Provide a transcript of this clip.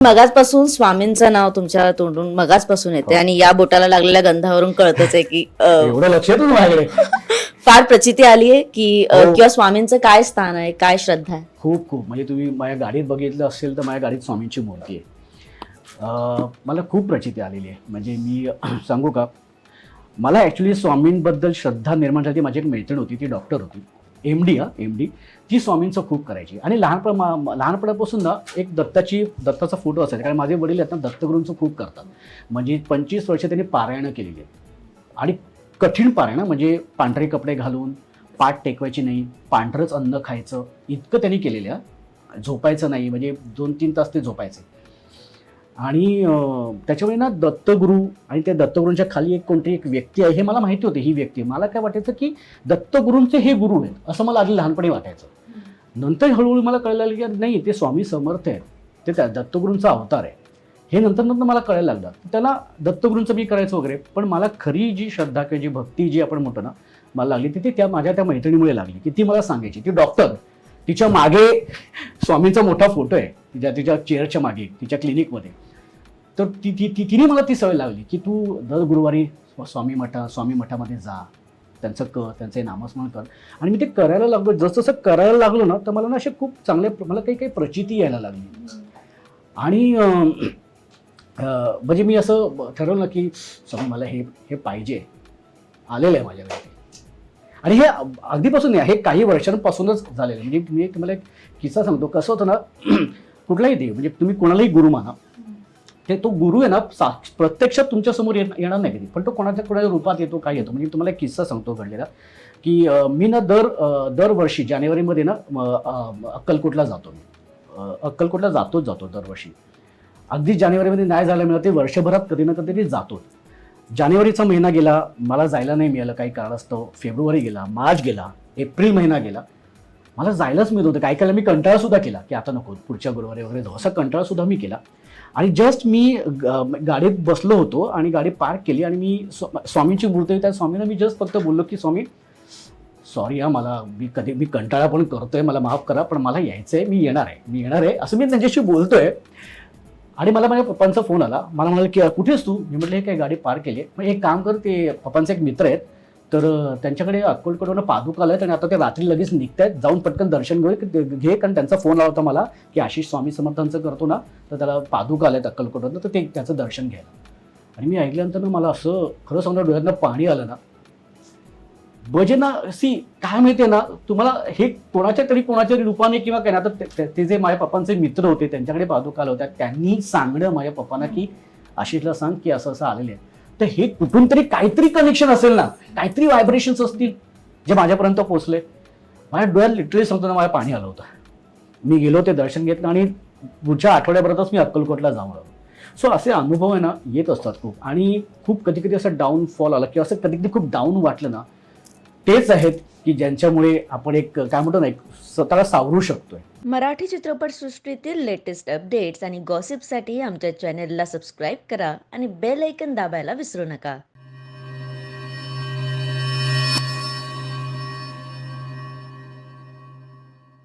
मगाचपासून स्वामींचं नाव तुमच्या तोंडून मगाचपासून येते आणि या बोटाला लागलेल्या गंधावरून कळतच आहे की अ, एवढं लक्ष येतं माझ्याकडे फार प्रचिती आली आहे की अ, हो. किंवा स्वामींचं काय स्थान आहे काय श्रद्धा आहे? खूप खूप. म्हणजे तुम्ही माझ्या गाडीत बघितलं असेल तर माझ्या गाडीत स्वामींची मूर्ती आहे. अं, मला खूप प्रचिती आलेली आहे. म्हणजे मी सांगू का? मला ॲक्च्युली स्वामींबद्दल श्रद्धा निर्माण झाली. माझी एक मैत्रीण होती ती डॉक्टर होती. एम डी हा एम डी जी स्वामींचं खूप करायची. आणि लहानपण मा- लहानपणापासून ना एक दत्ताची दत्ताचा फोटो असायचा. कारण माझे वडील आहेत ना दत्तगुरूंचं खूप करतात. म्हणजे पंचवीस वर्ष त्यांनी पारायणं केलेली आहेत. आणि कठीण पारायणं म्हणजे पांढरे कपडे घालून पाठ टेकवायची नाही पांढरंच अन्न खायचं इतकं त्यांनी केलेलं आहे. झोपायचं नाही म्हणजे दोन तीन तास ते झोपायचे. आणि त्याच्यामुळे ना दत्तगुरू आणि त्या दत्तगुरूंच्या खाली एक कोणती एक व्यक्ती आहे हे मला माहिती होते ही व्यक्ती मला काय वाटायचं की दत्तगुरूंचे हे गुरु आहेत असं मला आधी लहानपणी वाटायचं. नंतर हळूहळू मला कळायला लागलं की नाही ते स्वामी समर्थ आहेत. ते त्या दत्तगुरूंचा अवतार आहे. हे नंतर नंतर मला कळायला लागलं. त्याला दत्तगुरूंचं मी करायचं वगैरे पण मला खरी जी श्रद्धा किंवा जी भक्ती जी आपण म्हणतो ना मला लागली ती ती त्या माझ्या त्या मैत्रिणीमुळे लागली की ती मला सांगायची. ती डॉक्टर तिच्यामागे स्वामींचा मोठा फोटो आहे तिच्या तिच्या चेअरच्या मागे तिच्या क्लिनिकमध्ये. तर ती ती ती तिने मला ती सवय लावली की तू दर गुरुवारी स्वामी मठा स्वामी मठामध्ये जा. त्यांचं कर त्यांचे नामस्मरण कर. आणि मी ते करायला लागलो जसं जसं करायला लागलो ना तर मला ना असे खूप चांगले मला काही काही प्रचिती यायला लागली. आणि म्हणजे मी असं ठरवलं की स्वामी मला हे हे पाहिजे. आलेलं आहे माझ्याकडे आणि हे अगदीपासून नाही हे काही वर्षांपासूनच झालेलं आहे. म्हणजे मी तुम्हाला एक किस्सा सांगतो. कसं होतं ना कुठलाही देव म्हणजे तुम्ही कोणालाही गुरु माना ते तो गुरु आहे ना सा प्रत्यक्षात तुमच्यासमोर येणार नाही कधी. पण तो कोणाच्या कोणाच्या रूपात येतो काय येतो. म्हणजे तुम्हाला एक किस्सा सांगतो घडलेला की मी ना दर दरवर्षी जानेवारीमध्ये ना अक्कलकोटला जातो मी. अक्कलकोटला जातोच जातो दरवर्षी. अगदी जानेवारीमध्ये नाही झालं मिळत ते वर्षभरात कधी ना कधी जातो जानेवारीचा महिना गेला मला जायला नाही मिळालं काही कारणास्तव फेब्रुवारी गेला मार्च गेला एप्रिल महिना गेला मला जायलाच मिळत होतं. काही कायला मी कंटाळा सुद्धा केला की आता नको पुढच्या गुरुवारी वगैरे जाऊ असा कंटाळा सुद्धा मी केला. आणि जस्ट मी ग- गाडीत बसलो होतो आणि गाडी पार्क केली आणि मी स्वामींची मूर्ती होती, त्या स्वामींना मी जस्ट फक्त बोललो की स्वामी सॉरी हा मला मी कधी मी कंटाळा पण करतोय मला माफ करा पण मला यायचं आहे मी येणार आहे मी येणार आहे. असं मी त्यांच्याशी बोलतोय. आणि मला माझ्या पप्पांचा फोन आला. मला म्हणाल की कुठेस तू? मी म्हटलं हे काय गाडी पार्क केली आहे. मग एक काम कर ते पप्पांचे एक मित्र आहेत. तर अं, त्यांच्याकडे अक्कलकोटवरून पादुका आल्या आणि आता ते रात्री लगेच निघत आहेत जाऊन पटकन दर्शन घेऊ घे कारण त्यांचा फोन आला होता मला की आशिष स्वामी समर्थांचं करतो ना तर त्याला पादुका आहेत अक्कलकोटवरून तर ते त्याचं दर्शन घ्यायला. आणि मी ऐकल्यानंतर ना मला असं खरं सांगणार डोळ्यांना पाणी आलं ना. भजना सी काय माहिती ना तुम्हाला हे कोणाच्या तरी कोणाच्या तरी रूपाने किंवा काय ना आता ते- ते- जे माझ्या पप्पांचे मित्र होते त्यांच्याकडे पादुका आल्या होत्या त्यांनी सांगणं माझ्या पप्पांना की आशिषला सांग की असं असं आलेलं आहे तर हे कुठून तरी काहीतरी कनेक्शन असेल ना. काहीतरी व्हायब्रेशन्स असतील जे माझ्यापर्यंत पोहोचले. माझ्या डोळ्यात लिटरली सांगतो ना माझ्या पाणी आलं होतं. मी गेलो ते दर्शन घेतलं आणि पुढच्या आठवड्यापर्यंतच मी अक्कलकोटला जाऊन आलो. सो असे अनुभव आहे ना येत असतात खूप. आणि खूप कधी कधी असं डाऊनफॉल आला किंवा असं कधी कधी खूप डाऊन वाटलं ना तेच आहेत की ज्यांच्यामुळे आपण एक काय म्हणतो ना एक स्वतःला सावरू शकतोय. मराठी चित्रपटसृष्टीतील लेटेस्ट अपडेट्स आणि गॉसिपसाठी आमच्या चॅनेलला सबस्क्राईब करा आणि बेल ऐकन दाबायला विसरू नका.